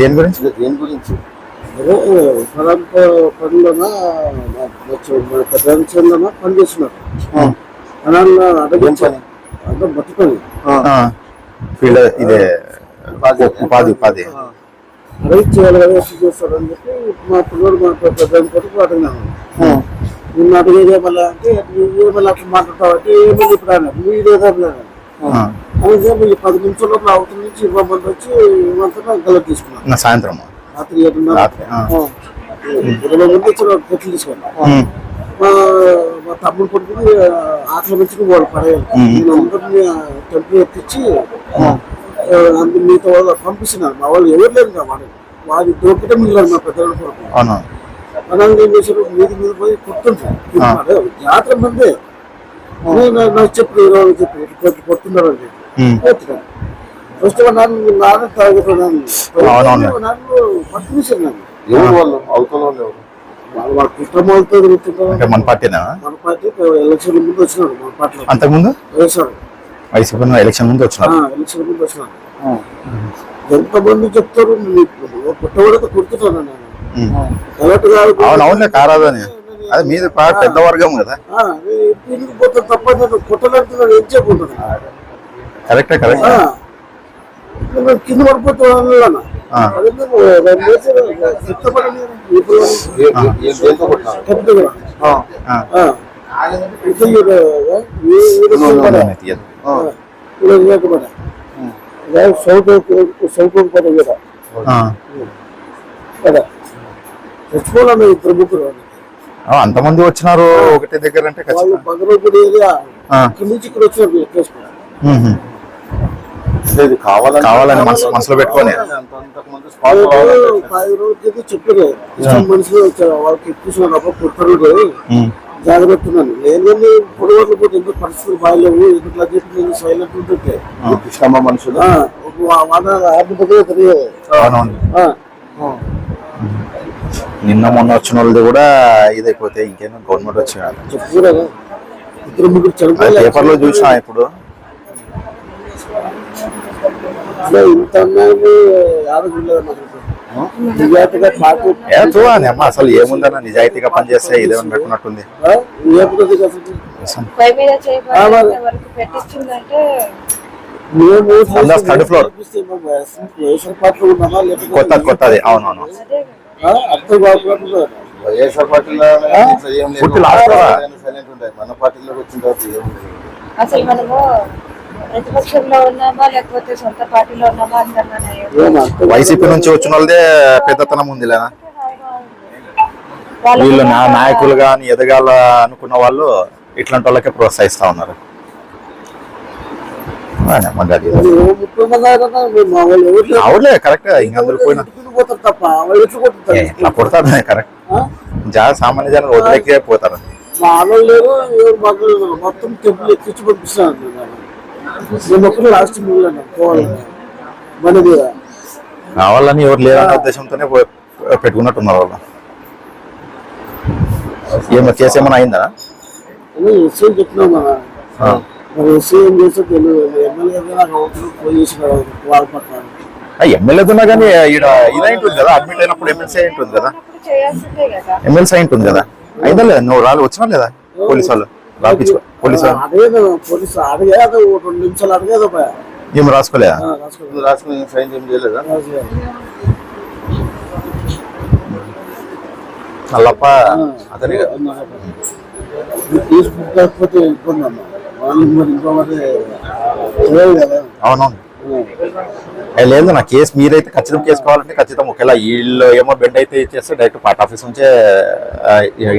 దేని గురించి? దేని గురించి? పరంప పనులన మన పెద్దన పని చేస్తున్నారు. అలా అడిగి ఏం పని? అంటే బతుకొని ఫీల్డ్ ఇదే ఉపాధి. ఉపాధి అడిగి చేయాలి కదా ఎప్పుడు చేస్తారు అని చెప్పి మా పిల్లలు మా పెద్ద కొడుకు అడిగినాను నిన్ను అడిగేది ఏమన్నా అంటే ఏమన్నా అట్లా మాట్లాడతావు అంటే ఏమో ఇప్పుడు మీరు ఏదో మీరు పది నిమిషాల లోపల అవతల నుంచి ఇవ్వమంటే వచ్చి ఇవ్వమంతా గలట్ తీసుకున్నాను సాయంత్రం. రాత్రి. ఇరవై మంది వచ్చిన పెట్లు తీసుకున్నాను. మా తమ్ముడు కొడుకుని ఆకలి నుంచి వాడు పడేయాలి. నేను అందరినీ టెంపుల్ ఎత్తిచ్చి అందరు మీతో వాళ్ళు పంపిస్తున్నారు. మా వాళ్ళు ఎవరు లేరు కదా వాడు. వాడి దొరికితే మిగిలిన మా పెద్దవాళ్ళ అవును? అనంగా ఏం చేశారు? మీది మీద పోయి కొడుతుంటారు జాతర మందే. నాకు చెప్పి ఇరవై చెప్పి కొట్టి కొడుతున్నారు అని చెప్పి ఉమ్. కొట్టున్నాను. ఫస్ట్ నన్ను నాన్న తాగుతున్నాను అవునవును. నన్ను పట్టుకునేసారు నన్ను ఎవరు వాళ్ళు అవతల వాళ్ళు ఎవరు వాళ్ళు వాళ్ళ కుటుంబాలతో తిరుగుతున్నారు అంటే మన పార్టీనా మన పార్టీ ఎలక్షన్ ముందు వచ్చినాడు మన పార్టీలో అంతకుముందు వేశాడు వైసీపీ ఎలక్షన్ ముందు వచ్చినారు ఎలక్షన్ ముందు వచ్చినాడు ఎంతమంది చెప్తారు పుట్టవాడితో కుడుతున్నాను నేను. కరెక్ట్ కాదు కారాదని అది మీది పా- పెద్ద వర్గం కదా. ఇంటికి పోతే తప్ప నేను కుట్టలేకపోతున్నాను ఏం చెప్పుకుంటున్నాను కరెక్టే కింద పడిపోతే సౌకర్య పడ కదా? చచ్చిపోవాలన్న ఇద్దరు ముగ్గురు అంతమంది వచ్చినారు ఒకటి దగ్గర అంటే వాళ్ళు ఇది కావాలని కావాలని మనసు మనసులో పెట్టుకొని. చెప్పారు ఇష్టం మనుషులు వచ్చారు. వాళ్ళకి. జాగ్రత్త పొడవట్లు పోతే ఎందుకు పరిస్థితులు బాగాలేవు? ఎందుకు చెప్పి సైలెంట్ ఉంటుంటే? కృష్ణమ్మ మనుషులు? ఆ, ఒక వా- వాన ఆర్థిక నిన్న మొన్న వచ్చిన వాళ్ళది కూడా ఇదైపోతే ఇంకేమో గవర్నమెంట్ వచ్చి చెప్పుకోరా ఇద్దరు ముగ్గురు అది చనిపోయారు పేపర్లో చూసినా ఇప్పుడు. అమ్మ అసలు ఏముందన్న నిజాయితీగా పనిచేస్తే ఇదే ఉన్నట్టుంది ఆ, ఏ పద్ధతికి అసలు? పై మీద చేయబడి వరకు పెట్టించిందంటే మేము అందరూ third floor. రేషన్ పార్టీలో ఉన్నామా లేకపోతే కొత్తది కొత్తది. అవునవును. అర్థం కాకుండా వైఎస్ఆర్ పార్టీలో ఏం లేదు. పుట్టి లాస్ట్లో. సైలెంట్ ఉంటాయి మన పార్టీలోకి వచ్చిన తర్వాత ఏం లేదు. అసలు మనము ప్రతిపక్షంలో ఉన్నామా లేకపోతే సొంత పార్టీలో ఉన్నామా అంటున్నాను ఏం అర్థం వైసీపీ నుంచి వచ్చిన వాళ్ళదే పెద్దతనం ఉంది లేదా వాళ్ళ వీళ్ళు నా నాయకులు కానీ ఎదగాల అనుకున్న వాళ్ళు ఇట్లాంటి వాళ్ళకే ప్రోత్సహిస్తా ఉన్నారు అదే మరి అది. కాదు. ఏ ముప్పై మంది అయినా మేము మా వాళ్ళు అవునులే కరెక్ట్ ఇంక అందరు పోయినా ఇట్లా కొడతారు కరెక్ట్? జా సామాన్య జనం వదిలేకే పోతారు. మొత్తం టెంపుల్ ఎక్కించి లాస్ట్ కావాలని ఎవరు లేరనే ఉద్దేశంతోనే పెట్టుకున్నట్టున్నారు వాళ్ళు. ఏమో కేసు ఏమైనా అయిందా? అని మరి ఎస్సీ ఏం చేస్తే తెలియదు. ఎమ్మెల్యే నాకు అవతల పోలీసు వాళ్ళ పక్కన. ఆ, ఎమ్మెల్యే ఉన్నా కానీ ఈడ ఇదై ఉంటుంది కదా అడ్మిట్ అయినప్పుడు ఎమ్మెల్సీ అయి ఉంటుంది కదా. అప్పుడు చేయాల్సిందే కదా ఎమ్మెల్సీ అయి ఉంటుంది కదా. అయిందా లేదా నువ్వు రాళ్ళు వచ్చినా లేదా? పోలీసు వాళ్ళు రాపించు పోలీసు వాళ్ళు. అడిగేది పోలీసు అడిగేది ఓ రెండు నిమిషాలు అడిగేది ఏం రాసుకోలేదా? రాసుకుని సైన్ ఏం చేయలేదా? మల్లప్ప అతని ఇబ్బంది అమ్మా. అవునవును. లేదు నా కేసు మీరైతే ఖచ్చితంగా కేసు కావాలంటే ఖచ్చితంగా ఒకవేళ వీళ్ళు ఏమో బెండ్ అయితే ఇచ్చేస్తే డైరెక్ట్ పార్ట్ ఆఫీస్ నుంచే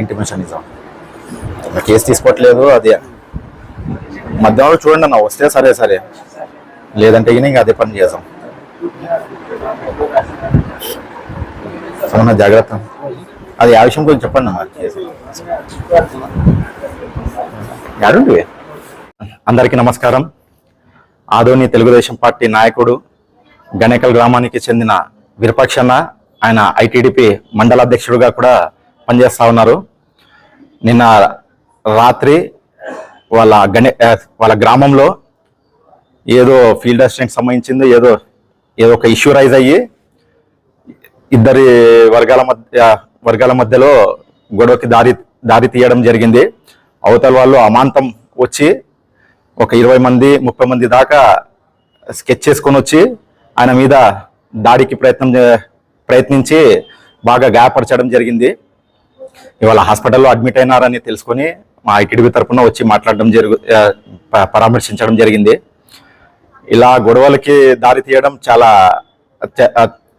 ఇంటిమేషన్ ఇద్దాం. నా కేసు తీసుకోవట్లేదు అదే. మధ్యాహ్నం చూడండి అన్న వస్తే సరే సరే. లేదంటే ఈయన ఇంకా అదే పని చేద్దాం. అవునా జాగ్రత్త? అది ఆ విషయం గురించి చెప్పండి అన్న కేసు. యాడుండి అందరికీ నమస్కారం. ఆదోని తెలుగుదేశం పార్టీ నాయకుడు గణేకల్ గ్రామానికి చెందిన విరపక్షన్న ఆయన ఐటీడీపీ మండల అధ్యక్షుడిగా కూడా పనిచేస్తూ ఉన్నారు. నిన్న రాత్రి వాళ్ళ గణే వాళ్ళ గ్రామంలో ఏదో ఫీల్డ్ అసిస్టెంట్ సంబంధించింది ఏదో ఏదో ఒక ఇష్యూ రైజ్ అయ్యి ఇద్దరి వర్గాల మధ్య వర్గాల మధ్యలో గొడవకి దారి దారి తీయడం జరిగింది. అవతల వాళ్ళు అమాంతం వచ్చి ఒక ఇరవై మంది ముప్పై మంది దాకా స్కెచ్ చేసుకొని వచ్చి ఆయన మీద దాడికి ప్రయత్నం ప్రయత్నించి బాగా గాయపరచడం జరిగింది. ఇవాళ హాస్పిటల్లో అడ్మిట్ అయినారని తెలుసుకొని మా ఐటీడీబీ తరఫున వచ్చి మాట్లాడడం జరుగు పరామర్శించడం జరిగింది. ఇలా గొడవలకి దారి తీయడం చాలా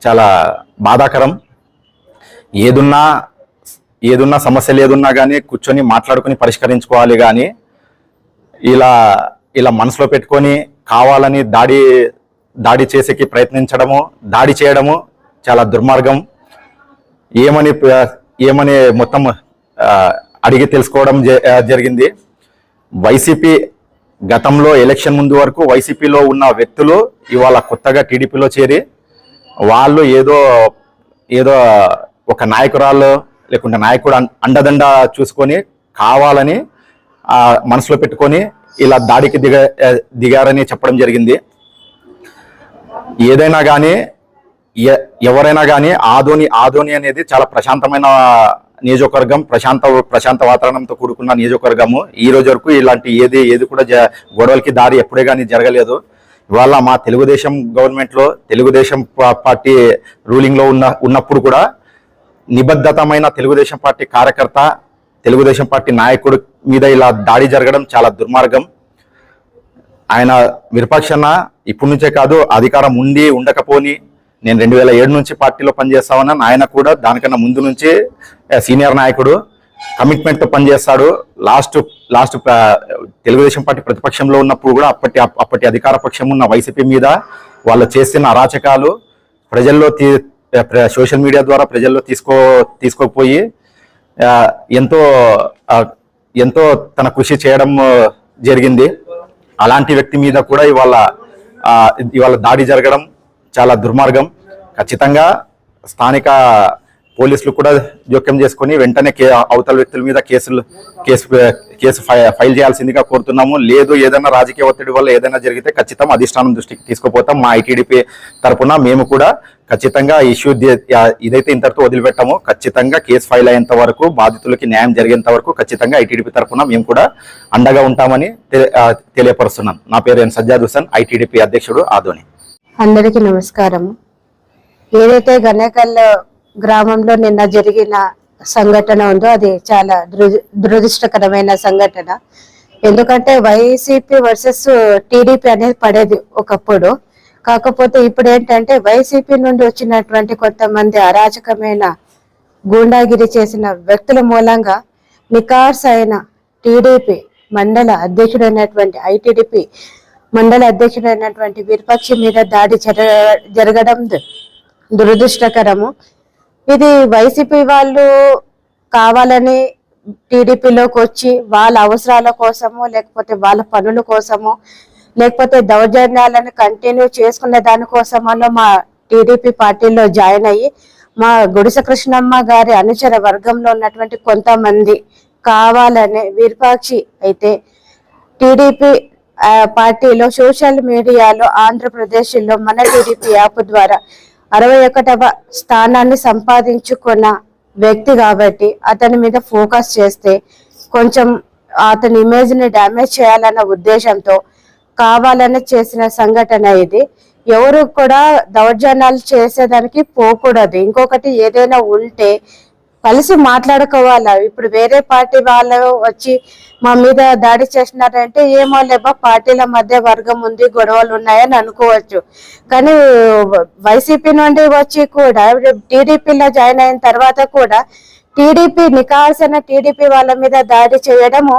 చాలా బాధాకరం. ఏదున్నా ఏదున్నా సమస్యలు ఏదున్నా కానీ కూర్చొని మాట్లాడుకొని పరిష్కరించుకోవాలి కానీ ఇలా ఇలా మనసులో పెట్టుకొని కావాలని దాడి దాడి చేసేకి ప్రయత్నించడము దాడి చేయడము చాలా దుర్మార్గం. ఏమని ఏమని మొత్తం అడిగి తెలుసుకోవడం జ- జరిగింది. వైసీపీ గతంలో ఎలక్షన్ ముందు వరకు వైసీపీలో ఉన్న వ్యక్తులు ఇవాళ కొత్తగా టీడీపీలో చేరి వాళ్ళు ఏదో ఏదో ఒక నాయకురాలు లేకుంటే నాయకుడు అండదండ చూసుకొని కావాలని మనసులో పెట్టుకొని ఇలా దాడికి దిగ దిగారని చెప్పడం జరిగింది. ఏదైనా కానీ ఎ- ఎవరైనా కానీ ఆధోని ఆధోని అనేది చాలా ప్రశాంతమైన నియోజకవర్గం ప్రశాంత ప్రశాంత వాతావరణంతో కూడుకున్న నియోజకవర్గము. ఈ రోజు వరకు ఇలాంటి ఏది ఏది కూడా గొడవలకి దారి ఎప్పుడే కానీ జరగలేదు. ఇవాళ మా తెలుగుదేశం గవర్నమెంట్లో తెలుగుదేశం పార్టీ రూలింగ్లో ఉన్న ఉన్నప్పుడు కూడా నిబద్ధతమైన తెలుగుదేశం పార్టీ కార్యకర్త తెలుగుదేశం పార్టీ నాయకుడు మీద ఇలా దాడి జరగడం చాలా దుర్మార్గం. ఆయన విరపక్షన ఇప్పటి నుంచే కాదు అధికారం ఉండి ఉండకపోని నేను రెండు వేల ఏడు నుంచి పార్టీలో పనిచేస్తామన్నా ఆయన కూడా దానికన్నా ముందు నుంచి సీనియర్ నాయకుడు కమిట్మెంట్తో పనిచేస్తాడు. లాస్ట్ లాస్ట్ తెలుగుదేశం పార్టీ ప్రతిపక్షంలో ఉన్నప్పుడు కూడా అప్పటి అప్పటి అధికార పక్షం ఉన్న వైసీపీ మీద వాళ్ళు చేసిన అరాచకాలు ప్రజల్లో తీ సోషల్ మీడియా ద్వారా ప్రజల్లో తీసుకో తీసుకోకపోయి ఎంతో ఎంతో తన కృషి చేయడం జరిగింది. అలాంటి వ్యక్తి మీద కూడా ఇవాళ ఇవాళ దాడి జరగడం చాలా దుర్మార్గం. ఖచ్చితంగా స్థానిక పోలీసులు కూడా జోక్యం చేసుకొని వెంటనే కే అవతల వ్యక్తుల మీద కేసులు కేసు కేసు ఫై- ఫైల్ చేయాల్సిందిగా కోరుతున్నాము. లేదు ఏదైనా రాజకీయ ఒత్తిడి వల్ల ఏదైనా జరిగితే ఖచ్చితంగా అధిష్టానం దృష్టికి తీసుకుపోతాం. మా ఐటీడీపీ తరపున మేము కూడా ఖచ్చితంగా ఇష్యూ ఇదైతే ఇంతటితో వదిలిపెట్టామో. ఖచ్చితంగా కేసు ఫైల్ అయ్యేంత వరకు బాధితులకి న్యాయం జరిగేంత వరకు ఖచ్చితంగా ఐటీడీపీ తరఫున మేము కూడా అండగా ఉంటామని తెలియపరుస్తున్నాం. నా పేరు ఎన్ సజ్జాద్ హుసన్ ఐటీడీపీ అధ్యక్షుడు ఆదోని. అందరికీ నమస్కారం ఏదైతే గణకల్లో గ్రామంలో నిన్న జరిగిన సంఘటన ఉందో అది చాలా దురదృష్టకరమైన సంఘటన. ఎందుకంటే వైసీపీ వర్సెస్ టీడీపీ అనేది పడేది ఒకప్పుడు. కాకపోతే ఇప్పుడు ఏంటంటే వైసీపీ నుండి వచ్చినటువంటి కొంతమంది అరాచకమైన గూండాగిరి చేసిన వ్యక్తుల మూలంగా నికార్స్ అయిన టీడీపీ మండల అధ్యక్షుడైనటువంటి ఐటీడీపీ మండల అధ్యక్షుడైనటువంటి విపక్షి మీద దాడి జరగడం దురదృష్టకరము. ఇది వైసీపీ వాళ్ళు కావాలని టీడీపీలోకి వచ్చి వాళ్ళ అవసరాల కోసము లేకపోతే వాళ్ళ పనుల కోసము లేకపోతే దౌర్జన్యాలను కంటిన్యూ చేసుకునే దానికోసమనో మా టీడీపీ పార్టీలో జాయిన్ అయ్యి మా గుడిసె కృష్ణమ్మ గారి అనుచర వర్గంలో ఉన్నటువంటి కొంతమంది కావాలనే విరూపాక్షి అయితే టీడీపీ పార్టీలో సోషల్ మీడియాలో ఆంధ్రప్రదేశ్లో మన టీడీపీ యాప్ ద్వారా అరవై ఒకటవ స్థానాన్ని సంపాదించుకున్న వ్యక్తి కాబట్టి అతని మీద ఫోకస్ చేస్తే కొంచెం అతని ఇమేజ్ని డ్యామేజ్ చేయాలన్న ఉద్దేశంతో కావాలని చేసిన సంఘటన ఇది. ఎవరు కూడా దౌర్జన్యాలు చేసేదానికి పోకూడదు. ఇంకొకటి ఏదైనా ఉంటే కలిసి మాట్లాడుకోవాలా. ఇప్పుడు వేరే పార్టీ వాళ్ళు వచ్చి మా మీద దాడి చేసినారంటే ఏమో లేబా పార్టీల మధ్య వర్గం ఉంది గొడవలు ఉన్నాయని అనుకోవచ్చు. కానీ వైసీపీ నుండి వచ్చి కూడా టీడీపీలో జాయిన్ అయిన తర్వాత కూడా టీడీపీ నికాల్సిన టీడీపీ వాళ్ళ మీద దాడి చేయడము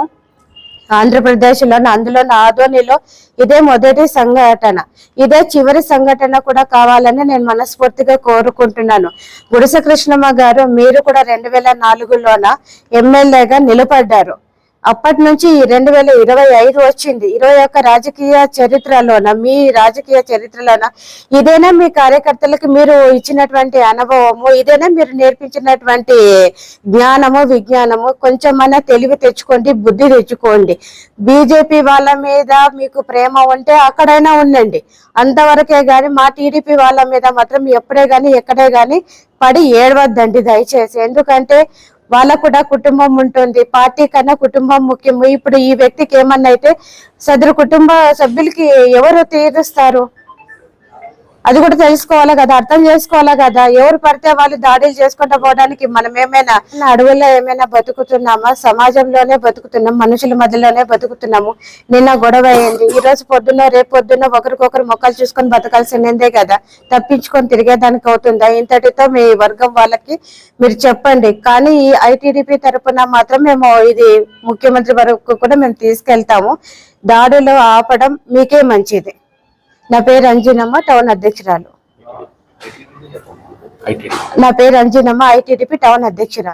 ఆంధ్రప్రదేశ్లో అందులో ఆదోనిలో ఇదే మొదటి సంఘటన. ఇదే చివరి సంఘటన కూడా కావాలని నేను మనస్ఫూర్తిగా కోరుకుంటున్నాను. గుడిస కృష్ణమ్మ గారు మీరు కూడా రెండు వేల నాలుగులోన ఎమ్మెల్యేగా నిలబడ్డారు. అప్పటి నుంచి రెండు వేల ఇరవై ఐదు వచ్చింది. ఇరవై ఒక్క రాజకీయ చరిత్రలోన మీ రాజకీయ చరిత్రలోన ఇదేనా మీ కార్యకర్తలకు మీరు ఇచ్చినటువంటి అనుభవము? ఇదేనా మీరు నేర్పించినటువంటి జ్ఞానము విజ్ఞానము? కొంచెమన్నా తెలివి తెచ్చుకోండి బుద్ధి తెచ్చుకోండి. బీజేపీ వాళ్ళ మీద మీకు ప్రేమ ఉంటే అక్కడైనా ఉండండి. అంతవరకే గాని మా టీడీపీ వాళ్ళ మీద మాత్రం ఎప్పుడే గాని ఎక్కడే గాని పడి ఏడవద్దండి దయచేసి. ఎందుకంటే వాళ్ళకు కూడా కుటుంబం ఉంటుంది. పార్టీ కన్నా కుటుంబం ముఖ్యము. ఇప్పుడు ఈ వ్యక్తికి ఏమన్నా అయితే సదరు కుటుంబ సభ్యులకి ఎవరు తీరుస్తారు? అది కూడా తెలుసుకోవాలి కదా అర్థం చేసుకోవాలా కదా. ఎవరు పడితే వాళ్ళు దాడులు చేసుకుంటూ పోవడానికి మనం ఏమైనా అడవుల్లో ఏమైనా బతుకుతున్నామా? సమాజంలోనే బతుకుతున్నాం మనుషుల మధ్యలోనే బతుకుతున్నాము. నిన్న గొడవ అయింది. ఈ రోజు పొద్దున్న రేపు పొద్దున్న ఒకరికొకరు మొక్కలు చూసుకొని బతకాల్సిందే కదా. తప్పించుకొని తిరిగేదానికి అవుతుందా? ఇంతటితో మీ వర్గం వాళ్ళకి మీరు చెప్పండి. కానీ ఈ ఐటీడీపీ తరఫున మాత్రం మేము ఇది ముఖ్యమంత్రి వరకు కూడా మేము తీసుకెళ్తాము. దాడులు ఆపడం మీకే మంచిది. నా పేరు అంజనమ్మ టౌన్ అధ్యక్షురాలు. నా పేరు అంజనమ్మ ఐటీడీపీ టౌన్ అధ్యక్షురాలు.